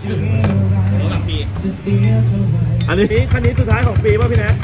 สองสามปีอันนี้คันนี้สุดท้ายของปีป่ะพี่แนท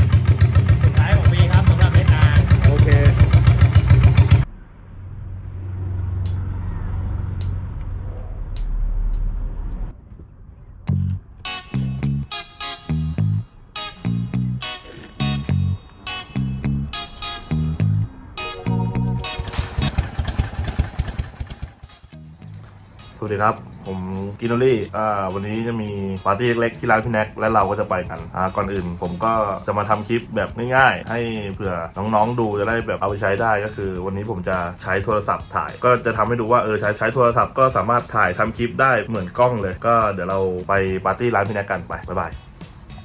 วัสดีครับ ผมกินโนลี่อ่าวันนี้จะมีปาร์ตี้เล็กๆที่ร้านพี่แน็กและเราก็จะไปกันอ่าก่อนอื่น ผมก็จะมาทำคลิปแบบง่ายๆ ให้เผื่อน้องๆดูจะได้แบบเอาไปใช้ได้ก็คือ วันนี้ผมจะใช้โทรศัพท์ถ่าย ก็จะทำให้ดูว่าเออใช้ใช้โทรศัพท์ก็สามารถถ่ายทำคลิปได้เหมือนกล้องเลย ก็เดี๋ยวเราไปปาร์ตี้ร้านพี่แน็กกันไปบ๊ายบาย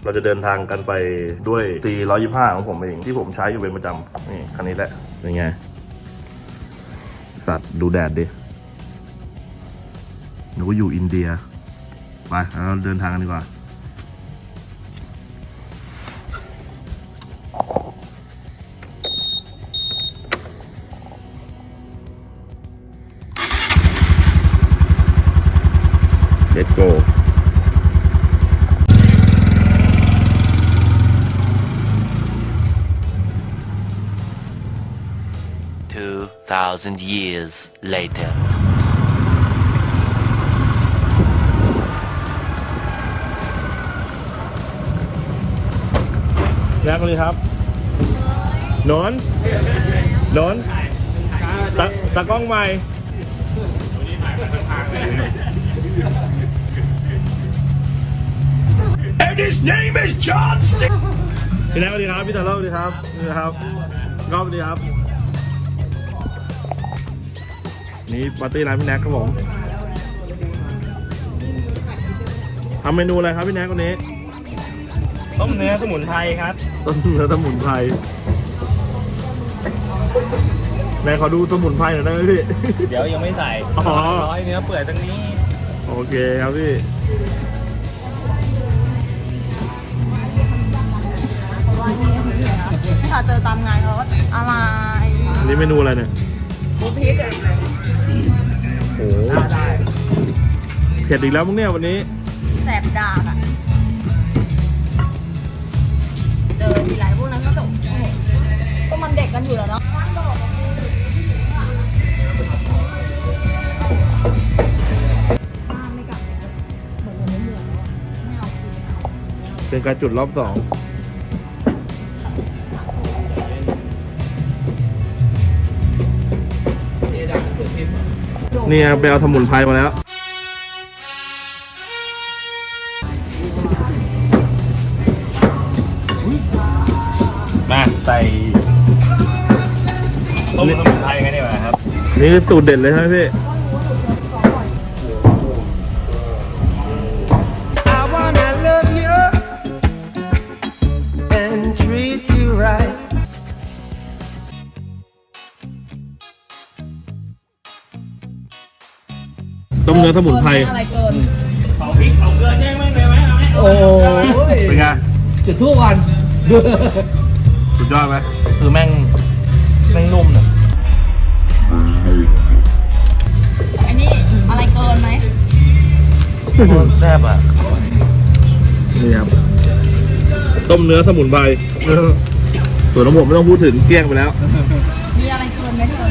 เราจะเดินทางกันไปด้วยตี125 ของผมเองที่ผมใช้อยู่เป็นประจำนี่คันนี้แหละเป็นไง สัตว์ดูแดดดิ นูอยู่อินเดีย ไปเราเดินทางกันดีกว่า Let's go 2,000 years later. แรกเลยครับนนท์นนท์ตะตะกล้องใหม่ And his name is John C. พี่แนกสวัสดีครับพี่ตาโลสวัสดีครับสวัสดีครับก็สวัสดีครับ นี่ปาร์ตี้ร้านพี่แน็กครับผมทำเมนูอะไรครับพี่แน็กวันนี้ ต้มเนื้อสมุนไพรครับ ต้นเนื้อสมุนไพรไหนขอดูสมุนไพรหน่อยได้ไหมพี่ เดี๋ยวยังไม่ใส่อ๋อ ร้อยเนื้อเปื่อยตรงนี้ โอเคครับพี่ถ้าเจอตามงานเขาก็อะไรอันนี้เมนูอะไรเนี่ยบูพริกอะโอ้โหเผ็ดอีกแล้วมึงเนี่ยวันนี้แสบดากอะ เจอทีไรพวกนั้นก็จะโอ้โหก็มันเด็กกันอยู่แล้วเนาะไม่กลับเหมือนเหมือนเหมือนไม่เอาคืนไม่เอาเป็นการจุดรอบสองนี่ครับไปเอาสมุนไพรมาแล้ว มาใส่ต้มสมุนไพรกันดีกว่าครับ นี่คือสูตรเด็ดเลยใช่ไหมพี่ I wanna love you and treat you right. ต้มเนื้อสมุนไพร อะไรเกินเผาพริกเผาเกลือแจ้งไหมเลยไหมเอาไหมโอ้ยเป็นไงจุดทุกวันสุด ยอดไหมคือแม่งแม่งนุ่มเนี่ยไอ้นี่อะไรเกินไหมแซ่บอะนี่ครับต้มเนื้อสมุนไพรส่วนน้ำผมไม่ต้องพูดถึงเกลี้ยงไปแล้ว มีอะไรเกินไหมเธอ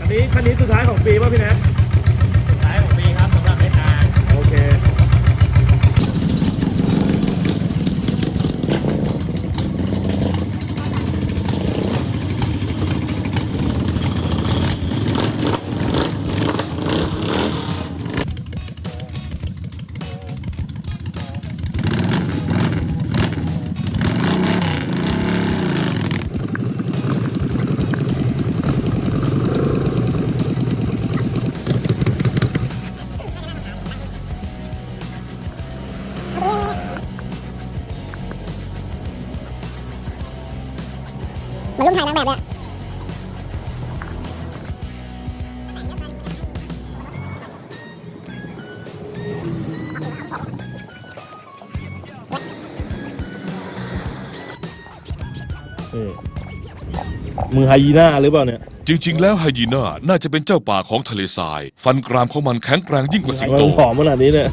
อันนี้คันนี้สุดท้ายของปีป่ะพี่แน็ก นี่มือไฮยีน่าหรือเปล่าเนี่ย จริง ๆ แล้วไฮยีน่าน่าจะเป็นเจ้าป่าของทะเลทราย ฟันกรามของมันแข็งแกร่งยิ่งกว่าสิงโตผอมขนาดนี้เนี่ย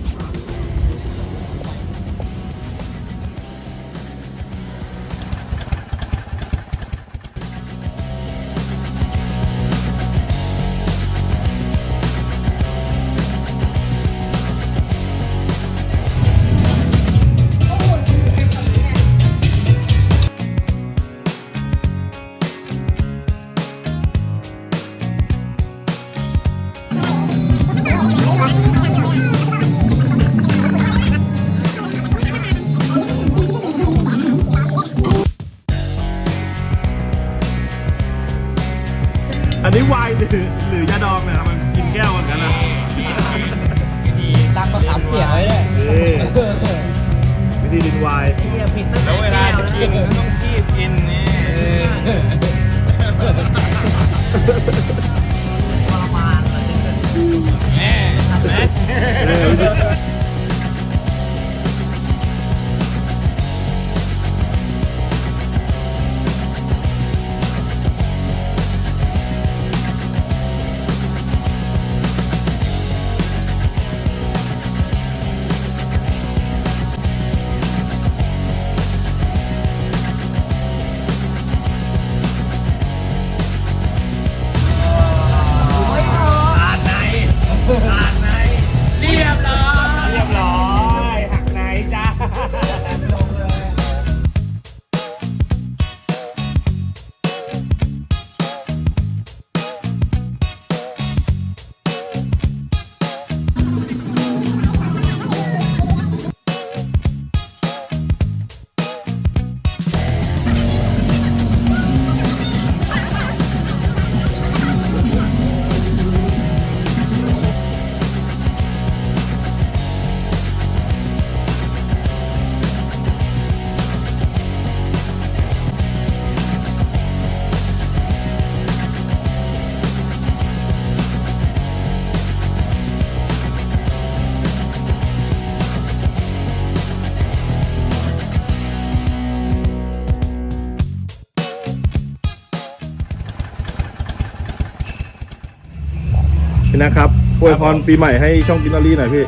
นะครับอวยพรปีใหม่ให้ช่องกินนารีหน่อยพี่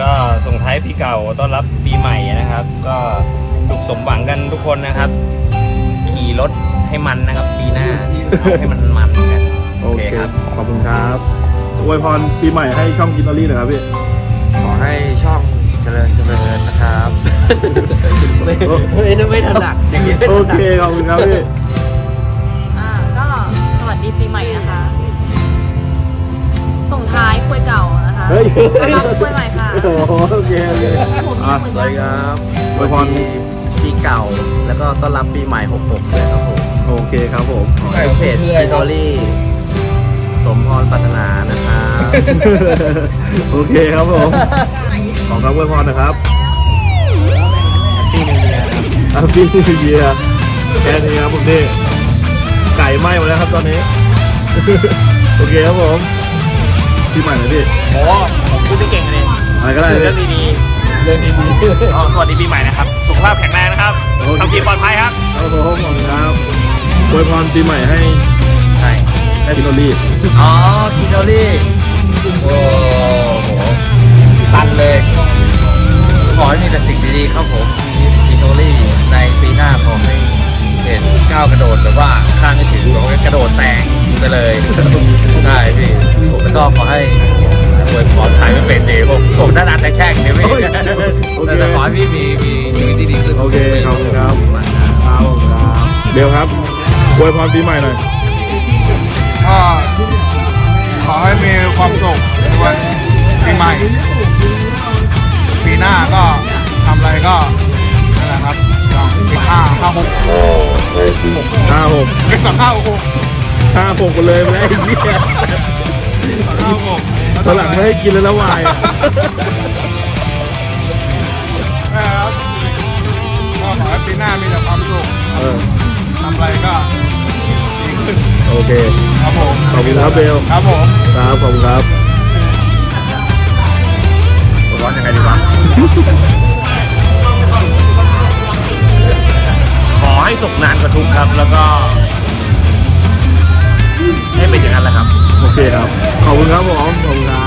ก็ส่งท้ายปีเก่าต้อนรับปีใหม่นะครับ ก็สุขสมหวังกันทุกคนนะครับ ขี่รถให้มันนะครับปีหน้าเอาให้มันมันกันโอเคครับ ขอบคุณครับอวยพรปีใหม่ให้ช่องกินนารีหน่อยครับพี่ ขอให้ช่องเจริญเจริญนะครับ ไม่ไม่ไม่ถนัดอย่างนี้ไม่โอถนัเคดขอบคุณครับพี่ อ่าก็สวัสดีปีใหม่นะคะ ส่งท้ายควยเก่านะคะเฮ้ยต้อนรับควยใหม่ค่ะโอ้โหโอเคโอเคผมอะเหมือนสวักัสนดีครับอวยพรปีเก่า แล้วก็ต้อนรับปีใหม่ 66ด้วยครับผมโอเคครับผม ขอให้เพจสตอรี่สมพรปรารถนานะครับโอเคครับผม ขอคำอวยพรนะครับปีหนึ่งเดือนครับอาพี่เยียร์แค่นี้ครับผมนี่ไก่ไหม้หมดแล้วครับตอนนี้ โอเคครับผม พี่ใหม่เลยพี่โอ้ผมพูดไม่เก่งเลยอะไรก็ได้เรื่องพี่ดีๆเรื่องดีๆอ๋อสวัสดีปีใหม่นะครับ สุขภาพแข็งแรงนะครับโอเคทำกินปลอดภัยครับครับผมขอบคุณครับอวยพรปีใหม่ให้ใช่ให้พี่โนลี่อ๋อคินโดรี่โอ้โหตันเลยขอให้มีแต่สิ่งดีๆครับผมคินโดรี่ในปีหน้าขอให้เห็นก้าวกระโดดแบบว่าข้างไม่ถึงแบบว่ากระโดดแซง ไปเลยใช่พี่ผมแล้วก็ขอให้อวยพรถ่ายไม่เป็นดีผมผมด้านนั้นแต่แช่งเดี๋ยวพี่โอเคแต่ขอให้พี่มีมีชีวิตที่ดีขึ้นโอเคขอบคุณครับครับผมครับเดี๋ยวครับอวยพรปีใหม่หน่อยก็ขอให้มีความสุขในวันปีใหม่ ปีหน้าก็ทำอะไรก็นั่นแหละครับลองปีห้าห้าหกห้าหกเป็นสองห้าหก ห้าหกเลยไปแล้วไอ้เหี้ยห้าหกตอนหลังไม่ให้กินแล้วนะวายอะนะครับก็ขอให้ปีหน้ามีแต่ความสุขเออทำอะไรก็ดีขึ้นโอเค ครับผมขอบคุณครับเบล ครับผม ครับขอบคุณครับ ร้อนยังไงดีวะ ขอให้สุขนานกว่าทุกข์ครับ แล้วก็ เป็นอย่างนั้นแหละครับ โอเคครับ ขอบคุณครับผม ขอบคุณครับ